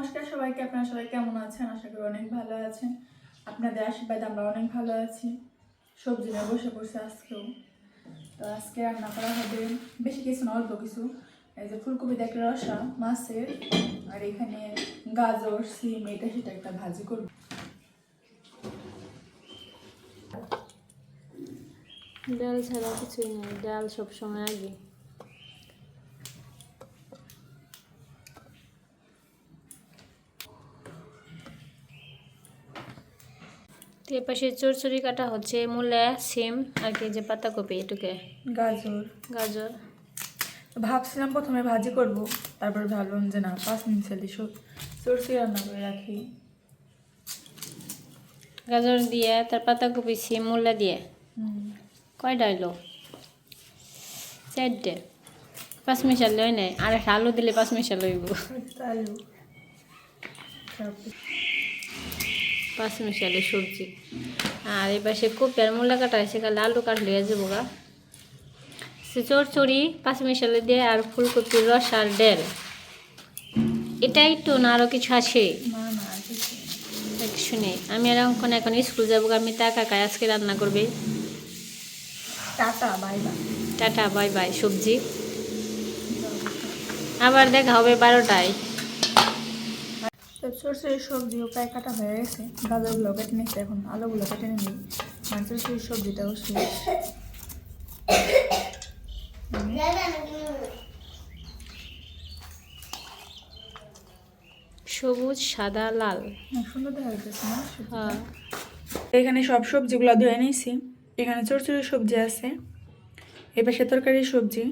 নমস্কার সবাইকে, আপনারা সবাই কেমন আছেন? আশা করি অনেক ভালো আছেন। আপনাদের আশীর্বাদ আমরা অনেক ভালো আছি। সবজি নিয়ে বসে বসে আজকেও। তো আজকে রান্না করা হবে বেশি কিছু না, অল্প কিছু। এই যে ফুলকপি দেখে রসা, মাছের, আর এখানে গাজর, সিম, এটা সেটা একটা ভাজি করব। ডাল ছাড়া কিছুই নেই, ডাল সবসময় আগে। তো এ পাশে চরচড়ি কাটা হচ্ছে মূলা সিম আর কি যে পাতাকপি এটুকে। গাজর। গাজর। ভাবছিলাম প্রথমে ভাজি করব তারপর ভাবলাম যে না পাঁচ মিনিট চালি সরষে রান্না করে রাখি। গাজর দিয়ে তার পাতাকপি সিম মূলা দিয়ে। হুম। কয়টা হইল? চারটে। পাঁচ মিশাল লই নাই আর একটা আলু দিলে পাঁচ মিশাল লইব। একটা আলু। তারপর পাঁচ মিশালে সবজি। আর এবার সে কপি আর মূলা কাটা কালে আলু কাটলে যাব গা। সে চড়চড়ি পাঁচ মিশালে দিয়ে আর ফুলকপির রস আর ডেল। এটাই তো না আরও কিছু আছে? না না কিছু নেই। আমি আর এখন এখন স্কুল যাব গা, আমি তা কাকায় আজকে রান্না করবে। Tata bye bye. Tata bye bye সবজি। আবার দেখা হবে বারোটায়। সরষের সবজিও প্রায় কাটা হয়ে গেছে। গাজরগুলো কেটে নিচ্ছে এখন আলুগুলো কেটে নিবি আর সরষের সবজিটাও শেষ সবুজ সাদা লাল। সুন্দর দেখা যাচ্ছে না? হ্যাঁ। এখানে সব সবজিগুলো ধুয়ে নিয়েছি। এখানে চোর চরচড়ি সবজি আছে। এই পাশে তরকারি সবজি।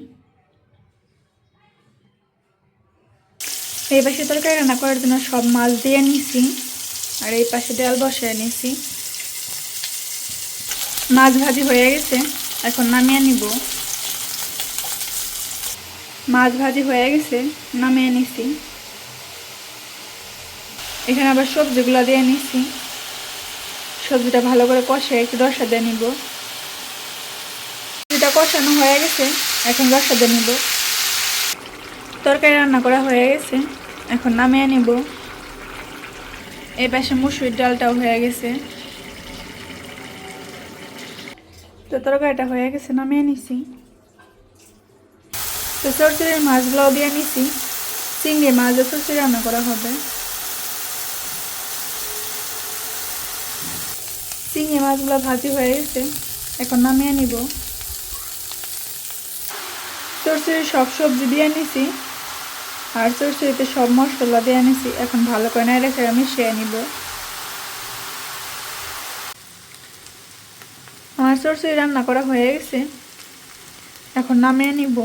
এই পাশে তরকারি রান্না করার জন্য সব মাছ দিয়ে নিছি, আর এই পাশে ডাল বসায় নিছি। মাছ ভাজি হয়ে গেছে, এখন নামিয়ে নিব। মাছ ভাজি হয়ে গেছে, নামিয়ে নিছি। এখানে আবার সবজিগুলো দিয়ে নিছি। সবজিটা ভালো করে কষে একটু রসা দিয়ে নিব। সবজিটা কষানো হয়ে গেছে, এখন রসা দিয়ে নিব। তরকারি রান্না করা হয়ে গেছে। এখন নামিয়ে নিব। এই পাশে মুসুরির ডালটাও হয়ে গেছে। তো তরকারিটা হয়ে গেছে, নামিয়ে নিছি। তো চরচড়ির মাছগুলোও দিয়ে নিছি। চিংড়ি মাছ চরচড়ি রান্না করা হবে। চিংড়ি মাছগুলো ভাজি হয়ে গেছে। এখন নামিয়ে নিব। চরচড়ি সব সবজি দিয়ে নিছি। আর চরচড়িতে সব মশলা দিয়ে নিছি এখন ভালো করে আমি মিশিয়ে নিব। আমার চরচড়ি রান্না করা হয়ে গেছে, এখন নামিয়ে নিব।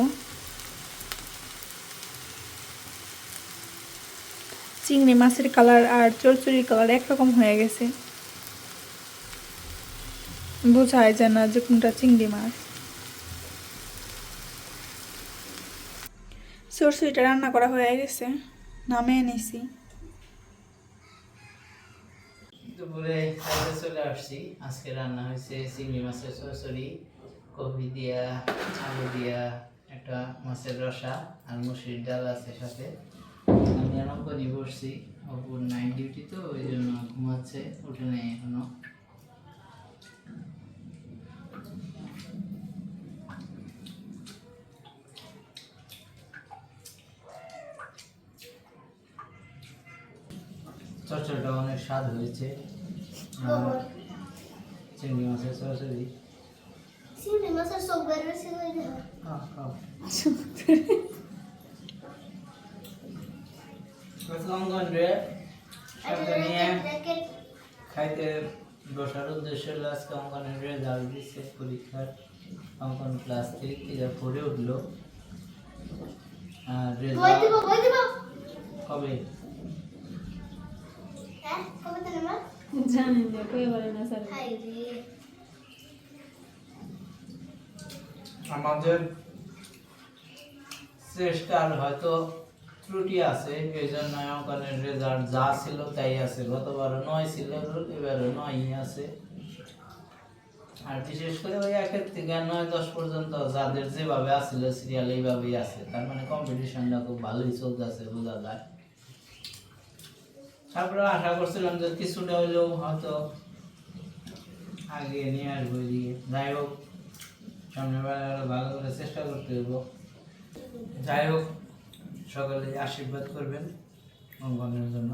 চিংড়ি মাছের কালার আর চরচড়ির কালার একরকম হয়ে গেছে। বোঝায় যায় না যে কোনটা চিংড়ি মাছ। সরষেটা রান্না করা হয়ে গেছে। নামিয়ে নিছি। দুপুরে খাইতে চলে আসছি। আজকে রান্না হয়েছে চিংড়ি মাছের চচ্চড়ি, কপি দিয়া, আলু দিয়া, একটা মাছের রসা আর মুসুরির ডাল আছে সাথে। আমি আর অঙ্কনি বসছি। অপুর নাইট ডিউটি তো, ওই জন্য ঘুমাচ্ছে, উঠে নেই এখনও। চচ্চড়িটা অনেক স্বাদ হয়েছে। চিংড়ি মাছের চচ্চড়ি চিংড়ি মাছের হয়ে অঙ্গন রে। সাথে নিয়ে খাইতে বসার উদ্দেশ্য আজকে অঙ্কনের রেজাল্ট দিচ্ছে পরীক্ষার। অঙ্কন ক্লাস থেকে পড়ে উঠল। আর বই দিব রেজাল্ট বই দিব। কবে? আমাদের চেষ্টার হয়তো ত্রুটি আছে এই জন্য অঙ্কনের রেজাল্ট যা ছিল তাই আছে গতবারও নয় ছিল এবারও নয়ই আছে। আর বিশেষ করে ওই একের থেকে নয় দশ পর্যন্ত যাদের যেভাবে আসছিল সিরিয়াল এইভাবেই আছে। তার মানে কম্পিটিশনটা খুব ভালোই চলতেছে, বোঝা যায়। তারপরে আশা করছিলাম যে কিছুটা হইলেও হয়তো আগে নিয়ে আসব এদিকে। যাই হোক সামনেবার আরও ভালো করে চেষ্টা করতে হইব। যাই হোক সকলে আশীর্বাদ করবেন অঙ্কনের জন্য।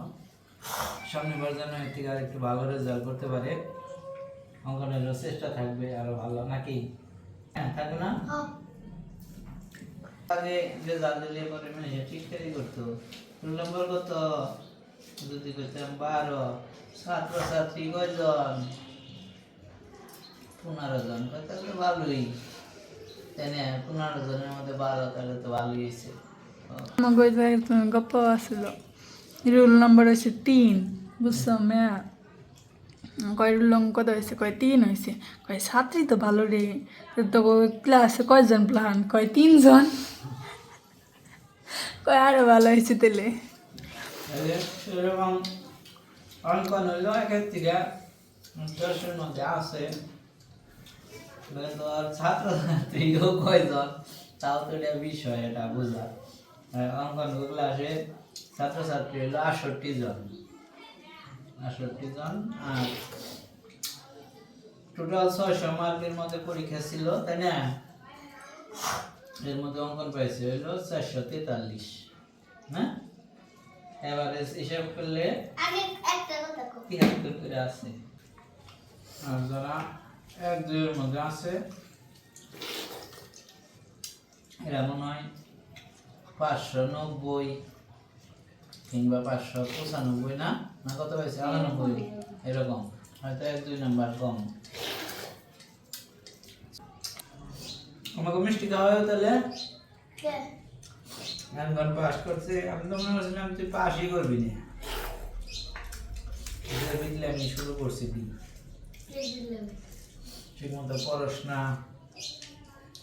সামনেবার যেন এর থেকে আর একটু ভালো রেজাল্ট করতে পারে। অঙ্কনেরও চেষ্টা থাকবে আরও ভালো নাকি? হ্যাঁ থাকবে না? আগে রেজাল্ট দিলে পরে মানে ঠিকঠাকই করতো। রোল নম্বর কত? যদি করতাম বারো ছাত্র ছাত্রী কয়জন? পনেরো জন। তাহলে ভালোই। তাই না? রুল নম্বর হয়েছে তিন, বুঝছ, মেয়া? কয় রুল কত হয়েছে কয়, তিন হয়েছে কয় ছাত্রী তো ভালো রে। তো ক্লাসে কয়জন প্লান কয়, তিনজন? কয়, আরও ভালো হয়েছে তেলে সেরকম অঙ্কন হইল একের থেকে দশের মধ্যে আছে। ছাত্র ছাত্রীও কয়জন? তাও তো এটা বিষয়, এটা বোঝা। অঙ্কন ক্লাসে ছাত্রছাত্রী হলো আটষট্টি জন। আটষট্টি জন, আর টোটাল ছয়শো মার্কের মধ্যে পরীক্ষা ছিল, তাই না? এর মধ্যে অঙ্কন পাইছে হইল চারশো তেতাল্লিশ হ্যাঁ? এবারে হিসাব করলে আগে একটা কথা কো তিয়াত্তর করে আছে? আর যারা এক দুইয়ের মধ্যে আছে এরা মনে হয় পাঁচশো নব্বই কিংবা পাঁচশো পঁচানব্বই না? না কত পাইছে আটানব্বই। এরকম। হয়তো এক দুই নাম্বার কম। আমাকে মিষ্টি খাওয়া হয় তাহলে? কে? এখন পাস করছে আমি তো মনে করছিলাম তুই পাসই করবি না। আমি শুরু করছি দিন। ঠিক মতো পড়স না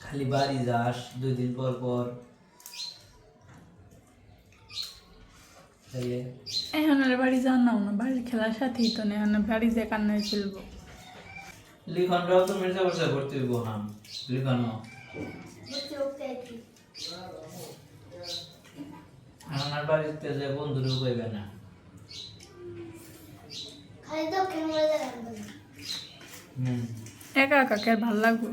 খালি বাড়ি যাস দুই দিন পর পর। এখন আর বাড়ি যান না না বাড়ির খেলার সাথেই তো নেই এখন বাড়ি যে কান্নায় খেলব লিখনটাও তো মির্জা বসে করতে হইব হাম লিখনও। আর বাড়িতে যে বন্ধুরও কইবে না। একা একা কে ভালো লাগবো?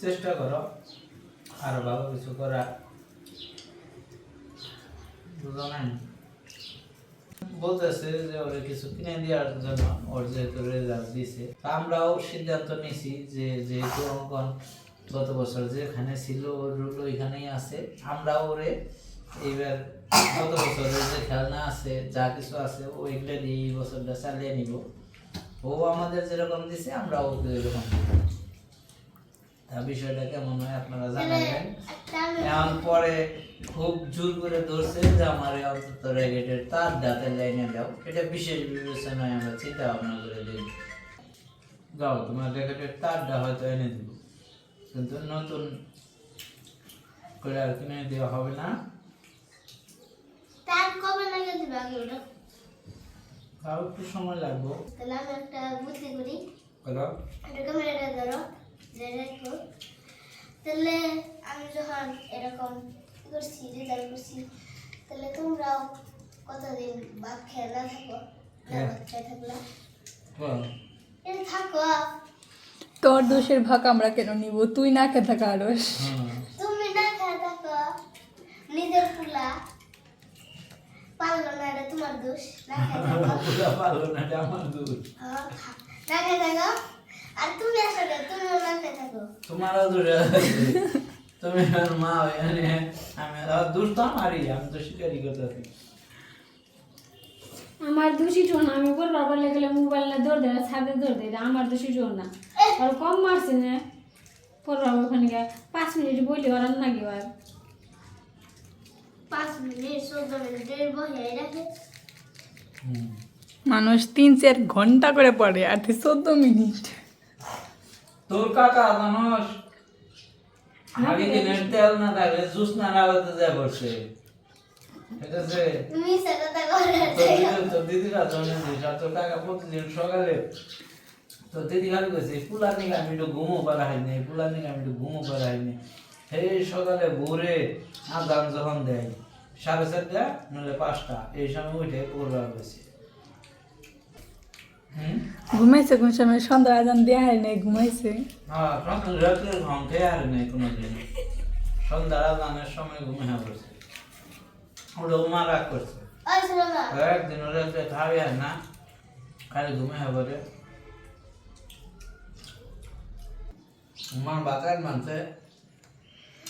চেষ্টা করো। আরও ভালো কিছু করার। বুঝো নাই? বলতেছে যে ওরে কিছু কিনে দেওয়ার জন্য ওর যেহেতু রেজাল্ট দিছে। আমরাও সিদ্ধান্ত নিছি যে যেহেতু অঙ্কন গত বছর যেখানে ছিল ওর রুল ওইখানেই আছে। আমরা ওরে এইবার গত বছরের যে খেলনা আছে যা কিছু আছে ওইগুলো দিয়ে এই বছরটা চালিয়ে নিব। ও আমাদের যেরকম দিছে আমরাও ওকে এরকম তা বিষয়টা কেমন হয় আপনারা জানাবেন। এখন পরে খুব জোর করে ধরছে যে আমার অন্তত রেগেটের তার দাঁতের লাইনে দাও। এটা বিশেষ বিবেচনায় আমরা চিন্তা ভাবনা করে দিই। যাও তোমার রেগেটের তারটা হয়তো এনে দিব। কিন্তু নতুন করে আর কিনে দেওয়া হবে না। তার কবে নাকি দিবে আগে ওটা? তাও একটু সময় লাগবে। তাহলে আমি একটা বুদ্ধি করি। করো একটা ক্যামেরাটা ধরো যে রাখো তাহলে আমি যখন এরকম করছি রেজাল্ট করছি তাহলে তোমরাও কতদিন ভাত খেয়ে না থাকো? না হ্যাঁ। ভাত খেয়ে থাকলে। বল। এটা থাকো। তোর দোষের ভাগ আমরা কেন নিব? তুই না খেতে কারস হুম। তুমি না খেয়ে থাকো। নিজের ফুলা। পারল না এটা তোমার দোষ। না খেয়ে থাকো। পারল না এটা আমার দূর না খেয়ে থাকো। আর তুমি আসলে তুমিও না খেয়ে থাকো। তোমারও দূরে তুমি আমার মা আমি আর দূর তো আমারই আমি তো স্বীকারই করতেছি। আমার দোষী না আমি বলবার বলে গেলে মোবাইল না দৌড় দেয় ছাদে দৌড় দেয় আমার দোষী না। আর কম মারছে না। পড়বার ওখানে গিয়ে পাঁচ মিনিট বলি ওরান না গিয়ে আর পাঁচ মিনিট চোদ্দ মিনিটের বহে রাখে মানুষ তিন চার ঘণ্টা করে পড়ে আর তুই চোদ্দ মিনিট। তোর কাকা জানোস? আগে দিনের তেল না থাকলে জুস না বসে। ঠিক আছে তুমি দিদিরা প্রতিদিন সকালে দিদি কইছে আমি একটু ঘুমো আমি একটু ঘুমো ভোরে আদান যখন দেয় সাড়ে চারটা নাহলে পাঁচটা এই সময় উঠে পড়বার হুম? ঘুমাইছে কোন সময়? সন্ধ্যা আজান দেওয়া হয় নাই ঘুমাইছে। হ্যাঁ তখন রাত্রে ঘুম খেয়ে আর নেই কোনোদিন। সন্ধ্যা আজানের সময় ঘুমে পড়ছে। ওটা মা রাগ করছে একদিন রাত্রে খাবে আর না খালি ঘুমে পড়ে আমার বাকার মানছে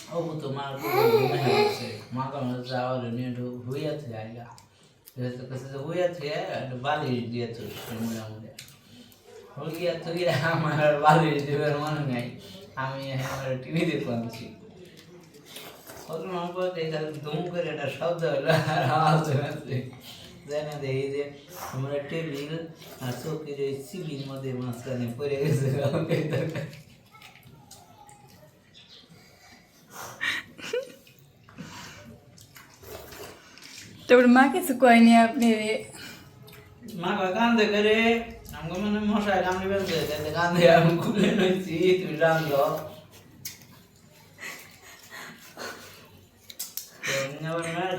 ও তোমার ঘুমে পড়ছে মা কেমন যাওয়ার নিয়ে হইয়াছে কাছে হইয়াছে বালি দিয়েছে হইয়া তো আমার বালি দেবের মনে নাই আমি আমার টিভি দেখছি মনে পড়ে এটা দুম করে একটা শব্দ হলো আর আওয়াজ হয়েছে জানা দেখি যে আমরা টেবিল আর চৌকির ওই সিলির মধ্যে মাঝখানে পড়ে গেছে কাউকে। মা কিছু কয়নি আপনি রে? মা কয় কান্দে করে আমাকে মানে মশাই কামড়ে তাহলে কান্দে আমি খুলে নইছি তুই রান্ধ আবার মেয়ের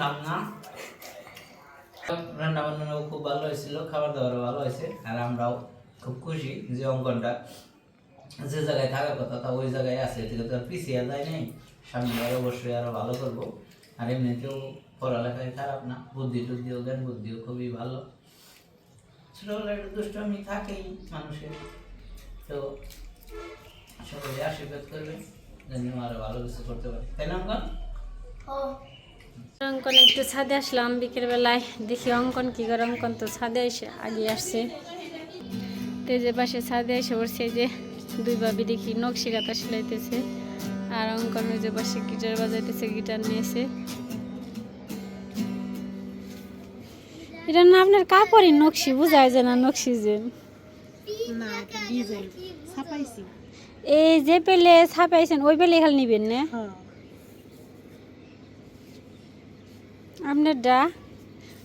রান্না বান্নাও খুব ভালো হয়েছিল খাবার দাবারও ভালো হয়েছে, আর আমরাও খুব খুশি যে অঙ্কনটা যে জায়গায় থাকার কথা, তা ওই জায়গায় আছে, এদিকে তো আর পিছিয়ে যায় নাই। সামনে আর অবশ্যই আরও ভালো করব। আর এমনিতেও পড়ালেখায় খারাপ না, বুদ্ধি টুদ্ধিও, জ্ঞান বুদ্ধিও খুবই ভালো। ছোটবেলায় একটু দুষ্টমি থাকেই মানুষের। তো সবাই আশীর্বাদ করবে যেন আরও ভালো কিছু করতে পারে। তাই না, অঙ্কন? অঙ্কন একটু ছাদে আসলাম বিকেলবেলায় দেখি অঙ্কন কী করে অঙ্কন তো ছাদে এসে আগে আসছে। তো যে পাশে ছাদে এসে পড়ছে যে দুই ভাবি দেখি নকশি কাতা সেলাইতেছে। আর অঙ্কন ওই যে পাশে গিটার বাজাইতেছে গিটার নিয়েছে। এটা না আপনার কাপড়ই নকশি বোঝায় যে না নকশি যে। এই যে পেলে ছাপাইছেন ওই পেলে খালি নিবেন না? আপনার ডা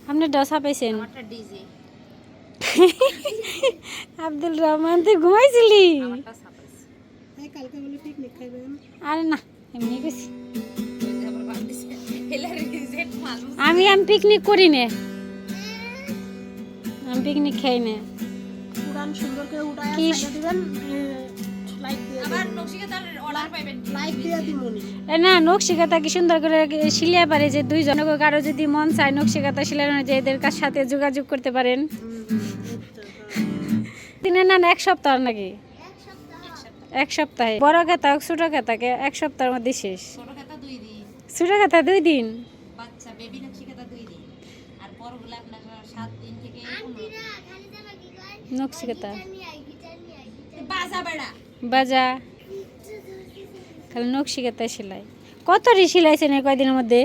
আপনার ডা ছাপাইছেন আব্দুল রহমান তুই ঘুমাইছিলি আরে না এমনি গেছি আমি আমি পিকনিক করি নে আমি পিকনিক খাই না কি দিবেন লাইট দিয়ে আবার এ না নকশিকাতা কি সুন্দর করে সিলিয়া পারে যে দুইজন। কারও যদি মন চায় নকশিকাতা সিলানো যে এদের কাছ সাথে যোগাযোগ করতে পারেন। দিনে না এক সপ্তাহ নাকি? এক সপ্তাহে। বড় খাতা ছোট খাতাকে এক সপ্তাহের মধ্যে শেষ। ছোট খাতা দুই দিন? দুই নকশিকাতা। বাজা। বেড়া নকশি কাতায় সেলাই। কত রি সেলাইছেন এই কয়দিনের মধ্যে?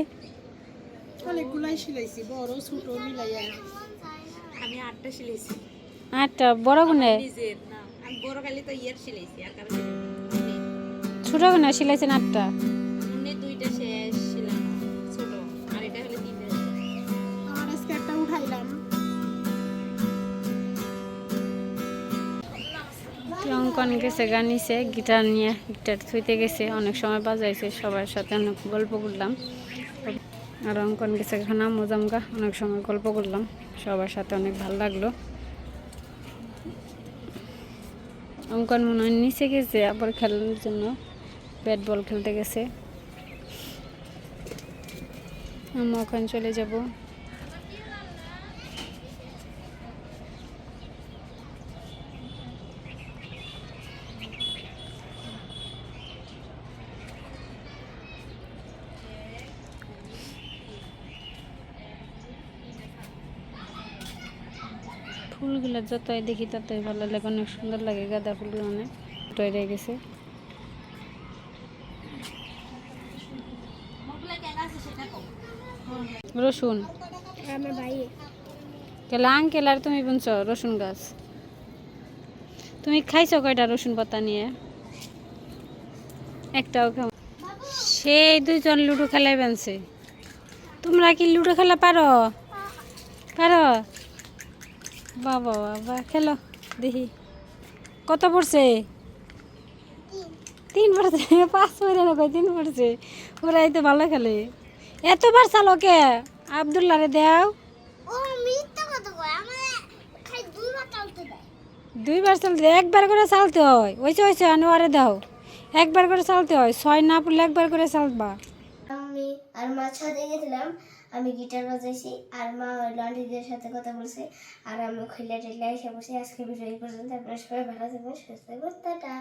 অনেকগুলাই সিলাইছি বড় ছোট মিলাইয়া। আমি আটটা সিলাইছি। আটটা বড় গুনে আমি বড় কালি তো ইয়ের সিলাইছি আর ছোট গুনে সিলাইছেন আটটা? দুইটা অঙ্কন গেছে গানিছে গিটার নিয়ে গিটার থুইতে গেছে। অনেক সময় বাজাইছে, সবার সাথে অনেক গল্প করলাম। আর অঙ্কন গেছে খানা মোজামগা অনেক সময় গল্প করলাম। সবার সাথে অনেক ভালো লাগল। অঙ্কন মনে হয় নিচে গেছে, আবার খেলার জন্য ব্যাট বল খেলতে গেছে। আমরা ওখানে চলে যাব। যতই দেখি ততই ভালো লাগে অনেক সুন্দর লাগে গাঁদা ফুলগুলো অনেক তৈরি গেছে। রসুন। কেলা আঙ্কেল আর তুমি বুনছ রসুন গাছ? তুমি খাইছো কয়টা রসুন পাতা নিয়ে? একটাও সেই দুইজন লুডো খেলাই বানছে। তোমরা কি লুডো খেলা পারো? পারো? বাবা বাবা খেলো দেখি। কত পড়ছে? তিন পড়ছে পাঁচ পড়ে না তিন পড়ছে। ওরাই তো ভালো খেলে। এতবার চালো কে আবদুল্লারে দেও। দুইবার চালতে একবার করে চালতে হয়। ওইসে ওইসে আনোয়ারে দাও। একবার করে চালতে হয় ছয় না পড়লে একবার করে চালবা। আমি আর মা ছাদে গেছিলাম আমি গিটার বাজাইছি, আর মা লন্ডিদের সাথে কথা বলছে, আর আমি খুলে টেলে এসে বসে আজকে ভিডিও পর্যন্ত, আপনারা সবাই ভালো থাকবেন, সুস্থ থাকবেন, টাটা।